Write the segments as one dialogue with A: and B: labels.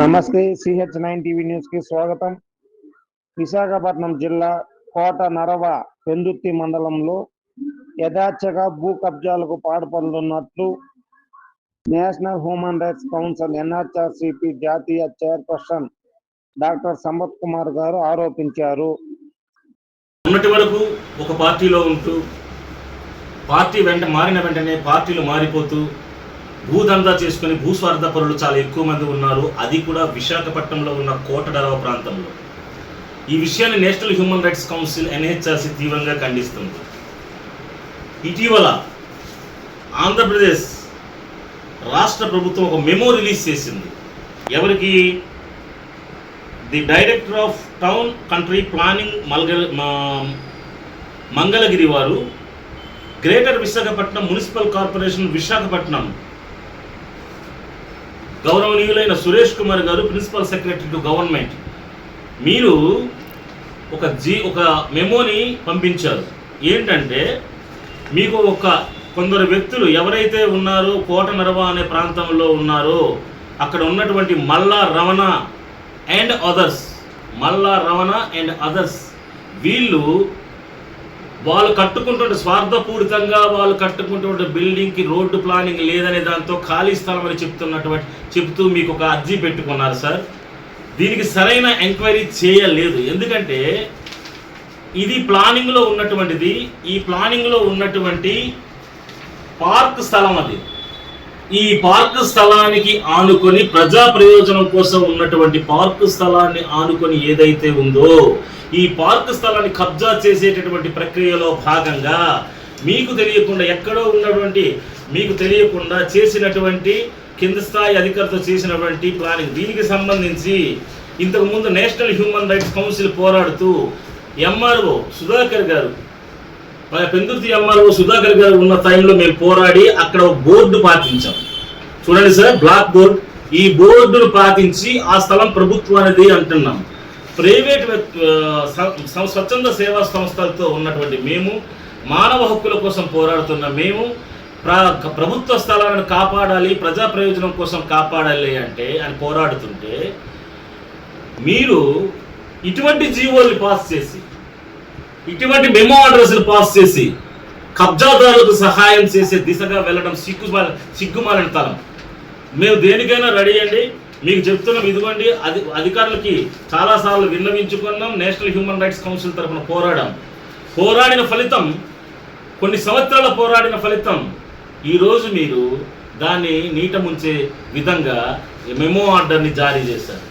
A: నమస్తే CH nine TV న్యూస్కి స్వాగతం. విశాఖపట్నం జిల్లా కోట నరవ పెందుర్తి మండలంలో యథాచ్ఛగా భూ కబ్జాలకు పాడుపడుతున్నట్లు national human rights council NHRCP జాతీయ చైర్పర్సన్ డాక్టర్ సంపత్ కుమార్ గారు ఆరోపించారు.
B: మొన్నటి వరకు ఒక పార్టీలో ఉంటూ పార్టీ వెంట మారిన వెంటనే పార్టీలు మారిపోతూ భూదందా చేసుకుని భూస్వార్థ పరులు చాలా ఎక్కువ మంది ఉన్నారు. అది కూడా విశాఖపట్నంలో ఉన్న కోటడరవ ప్రాంతంలో. ఈ విషయాన్ని national human rights council NHRC తీవ్రంగా ఖండిస్తుంది. ఇటీవల ఆంధ్రప్రదేశ్ రాష్ట్ర ప్రభుత్వం ఒక మెమో రిలీజ్ చేసింది. ఎవరికి? The director of town country planning మల్గ మా- మంగళగిరి వారు. Greater Visakhapatnam municipal corporation Visakhapatnam గౌరవనీయులైన సురేష్ కుమార్ గారు ప్రిన్సిపల్ సెక్రటరీ టు గవర్నమెంట్. మీరు ఒక జీ ఒక మెమోని పంపించారు. ఏంటంటే మీకు ఒక కొందరు వ్యక్తులు ఎవరైతే ఉన్నారో కోట నరవ అనే ప్రాంతంలో ఉన్నారో అక్కడ ఉన్నటువంటి మల్లా రమణ అండ్ అదర్స్ మల్లా రమణ అండ్ అదర్స్ వీళ్ళు వాళ్ళు కట్టుకుంటుంటే స్వార్థపూరితంగా వాళ్ళు కట్టుకుంటున్న బిల్డింగ్కి రోడ్డు ప్లానింగ్ లేదనే దాంతో ఖాళీ స్థలం అని చెప్తున్నటువంటి చెప్తూ మీకు ఒక అర్జీ పెట్టుకున్నారు సార్. దీనికి సరైన ఎంక్వైరీ చేయలేదు. ఎందుకంటే ఇది ప్లానింగ్లో ఉన్నటువంటిది. ఈ ప్లానింగ్లో ఉన్నటువంటి పార్క్ స్థలం అది. ఈ పార్క్ స్థలానికి ఆనుకొని ప్రజా ప్రయోజనం కోసం ఉన్నటువంటి పార్క్ స్థలాన్ని ఆనుకొని ఏదైతే ఉందో ఈ పార్క్ స్థలాన్ని కబ్జా చేసేటటువంటి ప్రక్రియలో భాగంగా మీకు తెలియకుండా ఎక్కడో ఉన్నటువంటి మీకు తెలియకుండా చేసినటువంటి కింద స్థాయి అధికారితో చేసినటువంటి ప్లానింగ్ దీనికి సంబంధించి ఇంతకుముందు నేషనల్ హ్యూమన్ రైట్స్ కౌన్సిల్ పోరాడుతూ ఎంఆర్ఓ సుధాకర్ గారు పెందుర్తి ఎంఆర్ఓ సుధాకర్ గారు ఉన్న టైంలో మేము పోరాడి అక్కడ ఒక బోర్డు పాటించాం. చూడండి సార్ బ్లాక్ బోర్డ్. ఈ బోర్డును పాటించి ఆ స్థలం ప్రభుత్వానిది అంటున్నాం. ప్రైవేట్ స్వచ్ఛంద సేవా సంస్థలతో ఉన్నటువంటి మేము మానవ హక్కుల కోసం పోరాడుతున్న మేము ప్రభుత్వ స్థలాలను కాపాడాలి ప్రజా ప్రయోజనం కోసం కాపాడాలి అంటే అని పోరాడుతుంటే మీరు ఇటువంటి జీవోల్ని పాస్ చేసి ఇటువంటి మెమో అడ్రస్లు పాస్ చేసి కబ్జాదారులకు సహాయం చేసే దిశగా వెళ్ళడం సిగ్గుమాల సిగ్గుమాలని తలం మేము దేనికైనా రెడీ అండి? మీకు చెప్తున్నాం ఇదిగోండి అది అధికారులకి చాలాసార్లు విన్నవించుకున్నాం నేషనల్ హ్యూమన్ రైట్స్ కౌన్సిల్ తరఫున పోరాడాం. పోరాడిన ఫలితం కొన్ని సంవత్సరాల పోరాడిన ఫలితం ఈరోజు మీరు దాన్ని నీట ముంచే విధంగా మెమో ఆర్డర్ని జారీ చేశారు.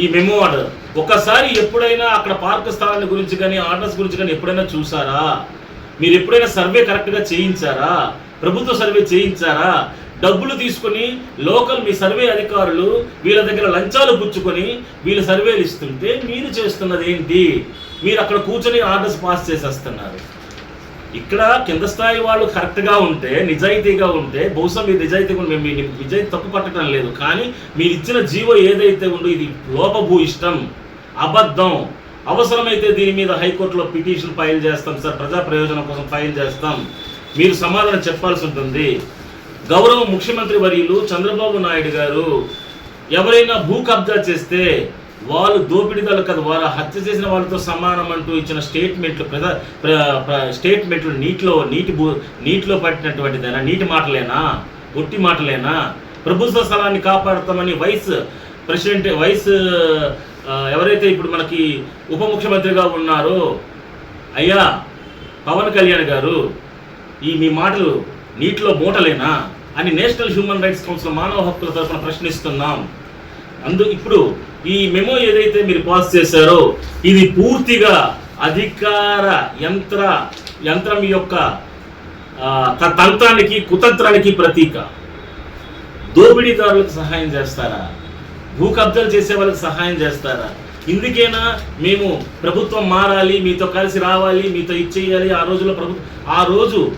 B: ఈ మెమో ఆర్డర్ ఒకసారి ఎప్పుడైనా అక్కడ పార్క్ స్థలాల గురించి కానీ ఆర్డర్స్ గురించి కానీ ఎప్పుడైనా చూసారా? మీరు ఎప్పుడైనా సర్వే కరెక్ట్గా చేయించారా? ప్రభుత్వ సర్వే చేయించారా? డబ్బులు తీసుకొని లోకల్ మీ సర్వే అధికారులు వీళ్ళ దగ్గర లంచాలు పుచ్చుకొని వీళ్ళు సర్వేలు ఇస్తుంటే మీరు చేస్తున్నది ఏంటి? మీరు అక్కడ కూర్చొని ఆర్డర్స్ పాస్ చేసేస్తున్నారు. ఇక్కడ కింద స్థాయి వాళ్ళు కరెక్ట్గా ఉంటే నిజాయితీగా ఉంటే బహుశా మీరు నిజాయితీగా మేము మీ నిజాయితీ తప్పు పట్టడం లేదు. కానీ మీరు ఇచ్చిన జీవో ఏదైతే ఉందో ఇది లోపభూ ఇష్టం అబద్ధం. అవసరమైతే దీని మీద హైకోర్టులో పిటిషన్ ఫైల్ చేస్తాం సార్. ప్రజా ప్రయోజనం కోసం ఫైల్ చేస్తాం. మీరు సమాధానం చెప్పాల్సి ఉంటుంది. గౌరవ ముఖ్యమంత్రి వర్యులు చంద్రబాబు నాయుడు గారు ఎవరైనా భూ కబ్జా చేస్తే వాళ్ళు దోపిడీదారులు కదా వారు హత్య చేసిన వాళ్ళతో సమానం అంటూ ఇచ్చిన స్టేట్మెంట్లు ప్రజా ప్ర- ప్ర- స్టేట్మెంట్లు నీటిలో నీటి భూ నీటిలో పట్టినటువంటిదేనా? నీటి మాటలేనా? ఒట్టి మాటలేనా? ప్రభుత్వ స్థలాన్ని కాపాడుతామని వైస్ ప్రెసిడెంట్ వైస్ ఎవరైతే ఇప్పుడు మనకి ఉప ముఖ్యమంత్రిగా ఉన్నారో అయ్యా పవన్ కళ్యాణ్ గారు ఈ మీ మాటలు నీటిలో మూటలేనా? అని నేషనల్ హ్యూమన్ రైట్స్ కౌన్సిల్ మానవ హక్కుల తరఫున ప్రశ్నిస్తున్నాం. అందు ఇప్పుడు ఈ మెమో ఏదైతే మీరు పాస్ చేశారో ఇది పూర్తిగా అధికార యంత్ర యంత్రం యొక్క త- తంత్రానికి కుతంత్రానికి ప్రతీక. దోపిడీదారులకు సహాయం చేస్తారా? భూ కబ్జాలు చేసే వాళ్ళకి సహాయం చేస్తారా? ఇందుకేనా మేము ప్రభుత్వం మారాలి మీతో కలిసి రావాలి మీతో ఇచ్చేయాలి ఆ రోజులో ప్రభుత్వం ఆ రోజు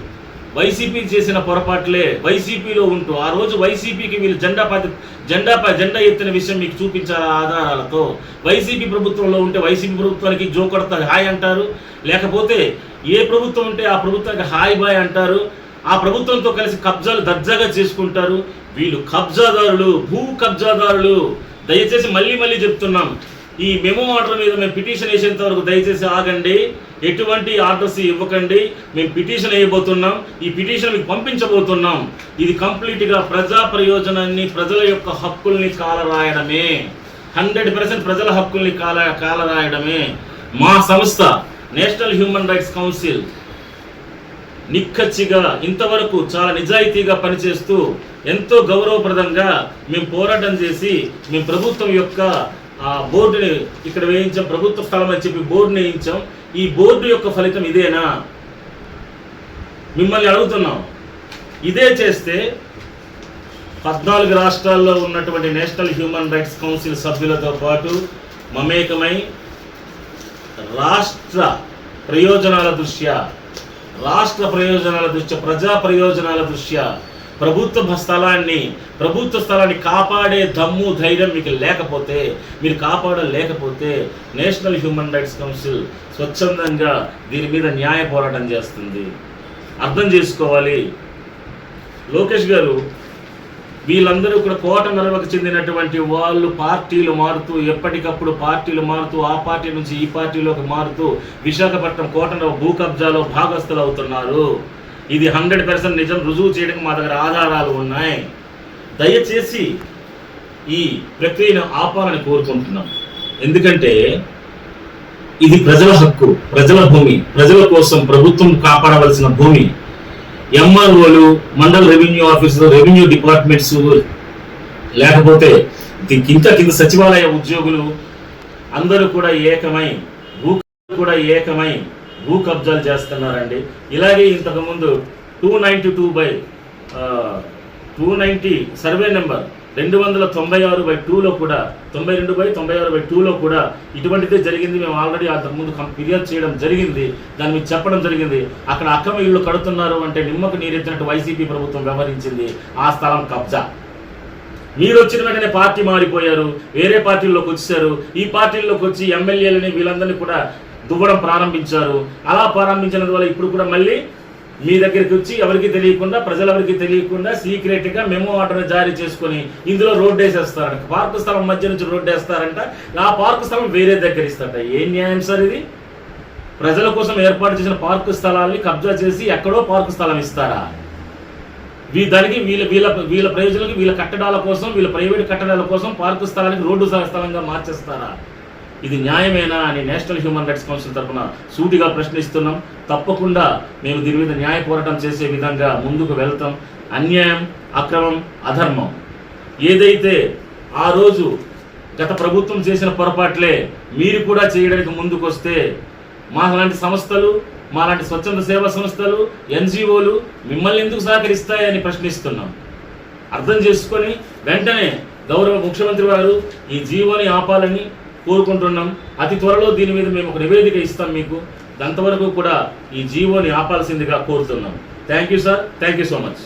B: వైసీపీ చేసిన పొరపాట్లే వైసీపీలో ఉంటూ ఆ రోజు వైసీపీకి వీళ్ళు జెండా పాతి జెండా ప- జెండా ఎత్తిన విషయం మీకు చూపించాల ఆధారాలతో? వైసీపీ ప్రభుత్వంలో ఉంటే వైసీపీ ప్రభుత్వానికి జో కొడతారు హాయ్ అంటారు? లేకపోతే ఏ ప్రభుత్వం ఉంటే ఆ ప్రభుత్వానికి హాయ్ బాయ్ అంటారు? ఆ ప్రభుత్వంతో కలిసి కబ్జాలు దర్జాగా చేసుకుంటారు? వీళ్ళు కబ్జాదారులు భూ కబ్జాదారులు. దయచేసి మళ్ళీ మళ్ళీ చెప్తున్నాం. ఈ మెమో ఆర్డర్ మీద మేము పిటిషన్ వేసేంత వరకు దయచేసి ఆగండి. ఎటువంటి ఆర్డర్స్ ఇవ్వకండి. మేము పిటిషన్ వేయబోతున్నాం. ఈ పిటిషన్ మీకు పంపించబోతున్నాం. ఇది కంప్లీట్గా ప్రజా ప్రయోజనాన్ని ప్రజల యొక్క హక్కుల్ని కాలరాయడమే. హండ్రెడ్ పర్సెంట్ ప్రజల హక్కుల్ని కాల కాలరాయడమే. మా సంస్థ నేషనల్ హ్యూమన్ రైట్స్ కౌన్సిల్ నిక్కచ్చిగా ఇంతవరకు చాలా నిజాయితీగా పనిచేస్తూ ఎంతో గౌరవప్రదంగా మేము పోరాటం చేసి మేము ప్రభుత్వం యొక్క ఆ బోర్డుని ఇక్కడ వేయించాం ప్రభుత్వ స్థలం అని చెప్పి బోర్డుని వేయించాం. ఈ బోర్డు యొక్క ఫలితం ఇదేనా? మిమ్మల్ని అడుగుతున్నాం. ఇదే చేస్తే పద్నాలుగు రాష్ట్రాల్లో ఉన్నటువంటి నేషనల్ హ్యూమన్ రైట్స్ కౌన్సిల్ సభ్యులతో పాటు మమేకమై రాష్ట్ర ప్రయోజనాల దృష్ట్యా రాష్ట్ర ప్రయోజనాల దృష్ట్యా ప్రజా ప్రయోజనాల దృష్ట్యా ప్రభుత్వ స్థలాన్ని ప్రభుత్వ స్థలాన్ని కాపాడే దమ్ము ధైర్యం మీకు లేకపోతే మీరు కాపాడలేకపోతే నేషనల్ హ్యూమన్ రైట్స్ కౌన్సిల్ స్వచ్ఛందంగా దీని మీద న్యాయ పోరాటం చేస్తుంది. అర్థం చేసుకోవాలి. లోకేష్ గారు వీళ్ళందరూ కూడా కోట నరవకు చెందినటువంటి వాళ్ళు పార్టీలు మారుతూ ఎప్పటికప్పుడు పార్టీలు మారుతూ ఆ పార్టీ నుంచి ఈ పార్టీలోకి మారుతూ విశాఖపట్నం కోట భూ కబ్జాలో భాగస్థులు అవుతున్నారు ఇది హండ్రెడ్ పర్సెంట్ నిజం. రుజువు చేయడానికి మా దగ్గర ఆధారాలు ఉన్నాయి. దయచేసి ఈ ప్రక్రియను ఆపాలని కోరుకుంటున్నాం. ఎందుకంటే ఇది ప్రజల హక్కు ప్రజల భూమి ప్రజల కోసం ప్రభుత్వం కాపాడవలసిన భూమి. ఎంఆర్ఓలు మండల రెవెన్యూ ఆఫీసులు రెవెన్యూ డిపార్ట్మెంట్స్ లేకపోతే దీనికి ఇంకా కింద సచివాలయ ఉద్యోగులు అందరూ కూడా ఏకమై భూ కూడా ఏకమై భూ కబ్జాలు చేస్తున్నారండి. ఇలాగే ఇంతకుముందు two ninety two by two ninety survey number రెండు వందల తొంభై ఆరు బై టూలో కూడా తొంభై రెండు బై తొంభై ఆరు బై టూలో కూడా ఇటువంటిదే జరిగింది. మేము ఆల్రెడీ అంతకుముందు ఫిర్యాదు చేయడం జరిగింది. దాన్ని మీద చెప్పడం జరిగింది. అక్కడ అక్రమ ఇళ్ళు కడుతున్నారు అంటే నిమ్మకు నీరెత్తినట్టు వైసీపీ ప్రభుత్వం వ్యవహరించింది. ఆ స్థలం కబ్జా. మీరు వచ్చిన వెంటనే పార్టీ మారిపోయారు. వేరే పార్టీల్లోకి వచ్చారు. ఈ పార్టీల్లోకి వచ్చి ఎమ్మెల్యేలని వీళ్ళందరినీ కూడా దువ్వడం ప్రారంభించారు. అలా ప్రారంభించిన వల్ల ఇప్పుడు కూడా మళ్ళీ మీ దగ్గరికి వచ్చి ఎవరికి తెలియకుండా ప్రజలెవరికి తెలియకుండా సీక్రెట్గా మెమో ఆర్డర్ జారీ చేసుకొని ఇందులో రోడ్డు వేసేస్తారంట. పార్కు స్థలం మధ్య నుంచి రోడ్డు వేస్తారంట. ఆ పార్కు స్థలం వేరే దగ్గర ఇస్తారట. ఏం న్యాయం సార్ ఇది? ప్రజల కోసం ఏర్పాటు చేసిన పార్కు స్థలాల్ని కబ్జా చేసి ఎక్కడో పార్కు స్థలం ఇస్తారా? వీ దానికి వీళ్ళ వీళ్ళ వీళ్ళ ప్రయోజనాలకి వీళ్ళ కట్టడాల కోసం వీళ్ళ ప్రైవేట్ కట్టడాల కోసం పార్కు స్థలానికి రోడ్డు స్థలంగా మార్చేస్తారా? ఇది న్యాయమేనా అని నేషనల్ హ్యూమన్ రైట్స్ కౌన్సిల్ తరఫున సూటిగా ప్రశ్నిస్తున్నాం. తప్పకుండా మేము దీని మీద న్యాయ పోరాటం చేసే విధంగా ముందుకు వెళ్తాం. అన్యాయం అక్రమం అధర్మం. ఏదైతే ఆ రోజు గత ప్రభుత్వం చేసిన పొరపాట్లే మీరు కూడా చేయడానికి ముందుకొస్తే మా లాంటి సంస్థలు మాలాంటి స్వచ్ఛంద సేవా సంస్థలు ఎన్జిఓలు మిమ్మల్ని ఎందుకు సహకరిస్తాయని ప్రశ్నిస్తున్నాం. అర్థం చేసుకొని వెంటనే గౌరవ ముఖ్యమంత్రి వారు ఈ జీవోని ఆపాలని కోరుకుంటున్నాం. అతి త్వరలో దీని మీద మేము ఒక నివేదిక ఇస్తాం మీకు. అంతవరకు కూడా ఈ జీవోని ఆపాల్సిందిగా కోరుతున్నాం. Thank you sir thank you so much